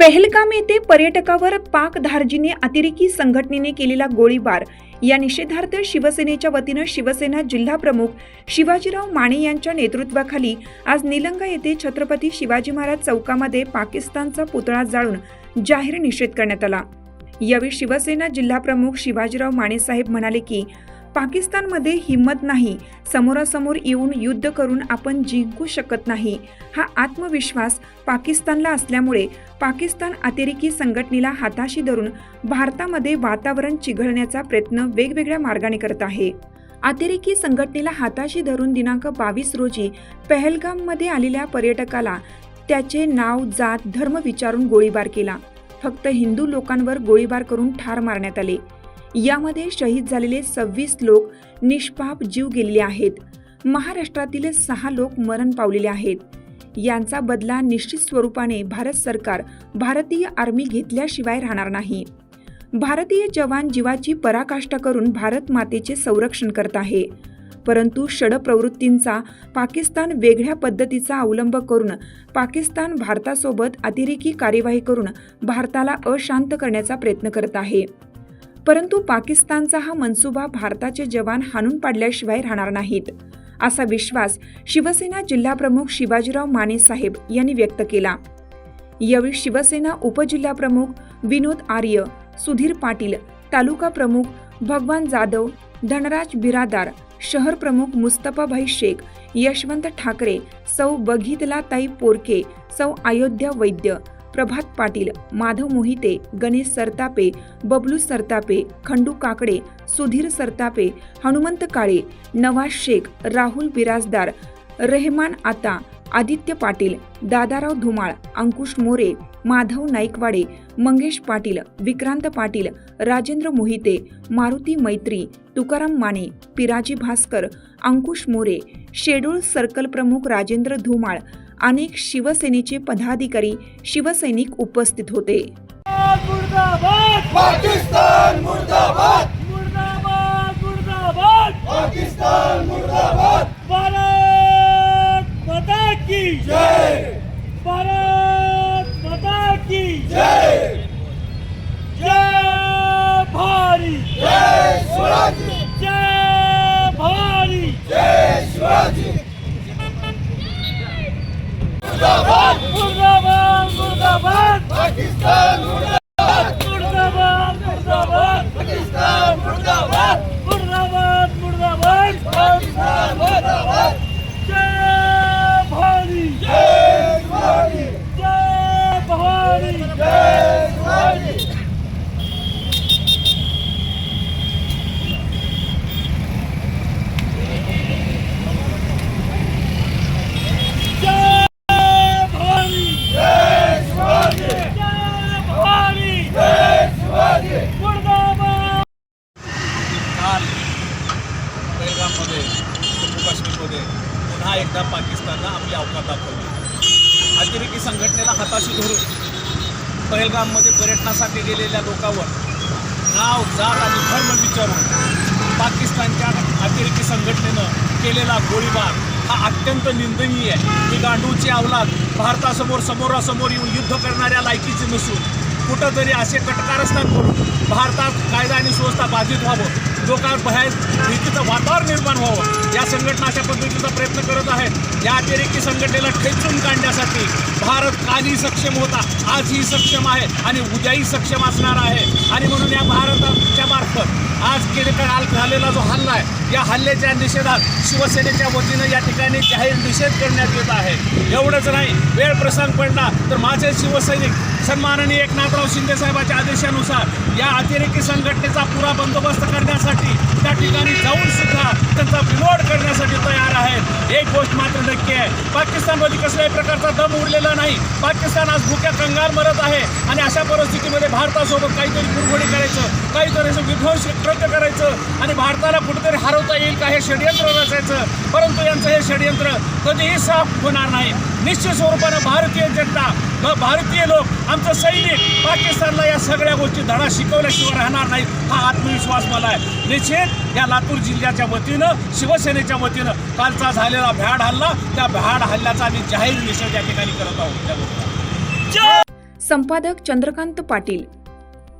पहलगाम येथे पर्यटकावर पाक धार्जिने अतिरेकी संघटनेने केलेला गोळीबार. या निषेधार्थ शिवसेनेच्या वतीनं शिवसेना जिल्हा प्रमुख शिवाजीराव माने यांच्या नेतृत्वाखाली आज निलंगा येथे छत्रपती शिवाजी महाराज चौकामध्ये पाकिस्तानचा पुतळा जाळून जाहीर निषेध करण्यात आला. यावेळी शिवसेना जिल्हाप्रमुख शिवाजीराव माने साहेब म्हणाले की पाकिस्तानमध्ये हिंमत नाही. समोरासमोर येऊन युद्ध करून आपण जिंकू शकत नाही. हा आत्मविश्वास पाकिस्तानला असल्यामुळे पाकिस्तान अतिरेकी संघटनेला हाताशी धरून भारतामध्ये वातावरण चिघळण्याचा प्रयत्न वेगवेगळ्या मार्गाने करत आहे. अतिरेकी संघटनेला हाताशी धरून दिनांक बावीस रोजी पहलगाममध्ये आलेल्या पर्यटकाला त्याचे नाव जात धर्म विचारून गोळीबार केला. फक्त हिंदू लोकांवर गोळीबार करून ठार मारण्यात आले. यामध्ये शहीद झालेले सव्वीस लोक निष्पाप जीव गेलेले आहेत. महाराष्ट्रातील सहा लोक मरण पावलेले आहेत. यांचा बदला निश्चित स्वरूपाने भारत सरकार भारतीय आर्मी घेतल्याशिवाय राहणार नाही. भारतीय जवान जीवाची पराकाष्ठा करून भारत मातेचे संरक्षण करत आहे. परंतु षडप्रवृत्तींचा पाकिस्तान वेगळ्या पद्धतीचा अवलंब करून पाकिस्तान भारतासोबत अतिरेकी कार्यवाही करून भारताला अशांत करण्याचा प्रयत्न करत आहे. परंतु पाकिस्तानचा हा मनसुबा भारताचे जवान हाणून पाडल्याशिवाय राहणार नाहीत असा विश्वास शिवसेना जिल्हाप्रमुख शिवाजीराव माने साहेब यांनी व्यक्त केला. यावेळी शिवसेना उपजिल्हाप्रमुख विनोद आर्य सुधीर पाटील तालुका प्रमुख भगवान जाधव धनराज बिरादार शहर प्रमुख मुस्तफाभाई शेख यशवंत ठाकरे सौ बघितलाताई पोरके सौ अयोध्या वैद्य प्रभात पाटील माधव मोहिते गणेश सरतापे बबलू सरतापे खंडू काकडे सुधीर सरतापे हनुमंत काळे नवाज शेख राहुल बिराजदार रेहमान आता आदित्य पाटील दादाराव धुमाळ अंकुश मोरे माधव नाईकवाडे मंगेश पाटील विक्रांत पाटील राजेंद्र मोहिते मारुती मैत्री तुकाराम माने पिराजी भास्कर अंकुश मोरे शेड्यूल सर्कल प्रमुख राजेंद्र धुमाळ अनेक शिवसेनेचे पदाधिकारी शिवसैनिक उपस्थित होते. Murdaban! Murdaban! Murdaban! Pakistan! Murdaban! संघटनेला धरून पहलगाममध्ये पर्यटनासाठी गेलेल्या लोकांवर नाव जात आणि धर्म विचारून पाकिस्तानच्या अतिरेकी संघटनेनं केलेला गोळीबार हा अत्यंत निंदनीय आहे. ही गांडूची अवलाद भारतासमोर समोरासमोर येऊन युद्ध करणाऱ्या लायकीची नसून कुठंतरी असे कटकारस्थान करून भारतात कायदा आणि सुव्यवस्था बाधित व्हावं. लोकांबाहेर भीतीचं वातावरण निर्माण व्हावं या संघटना अशा पद्धतीचा प्रयत्न करत आहेत. या अतिरेकी संघटनेला ठेचून काढण्यासाठी भारत कालही सक्षम होता. आजही सक्षम आहे आणि उद्याही सक्षम असणार आहे. आणि म्हणून या भारताच्या मार्फत आज केले काल झालेला जो हल्ला आहे या हल्ल्याच्या निषेधात शिवसेनेच्या वतीनं या ठिकाणी जाहीर निषेध करण्यात येत आहे. एवढंच नाही वेळ प्रसंग पडला तर माझे शिवसैनिक सन्माननीय एकनाथराव शिंदे साहेबांच्या आदेशानुसार या अतिरेकी संघटनेचा पुरा बंदोबस्त करण्यासाठी त्या ठिकाणी जाऊन सुद्धा त्यांचा बिमोड करण्यासाठी तयार आहेत. एक गोष्ट मात्र नक्की आहे. पाकिस्तानमध्ये कसल्याही प्रकारचा दम उरलेला नाही. पाकिस्तान आज भुक्या कंगाल मरत आहे आणि अशा परिस्थितीमध्ये भारतासोबत काहीतरी कुरघोडी करायचं काहीतरी असं विध्वंस कृत्य करायचं आणि भारताला कुठेतरी येईल का हे षडयंत्र रचायचं? परंतु यांचं हे षडयंत्र कधीही साफ होणार नाही. निश्चित स्वरूपानं भारतीय जनता व भारतीय लोक आमचं सैनिक पाकिस्तानला या सगळ्या गोष्टी धडा शिकवल्याशिवाय राहणार नाही हा आत्मविश्वास मला आहे. निश्चित या लातूर जिल्ह्याच्या वतीनं शिवसेनेच्या वतीनं कालचा झालेला भ्याड हल्ला त्या भ्याड हल्ल्याचा आम्ही जाहीर निषेध या ठिकाणी करत आहोत. संपादक चंद्रकांत पाटील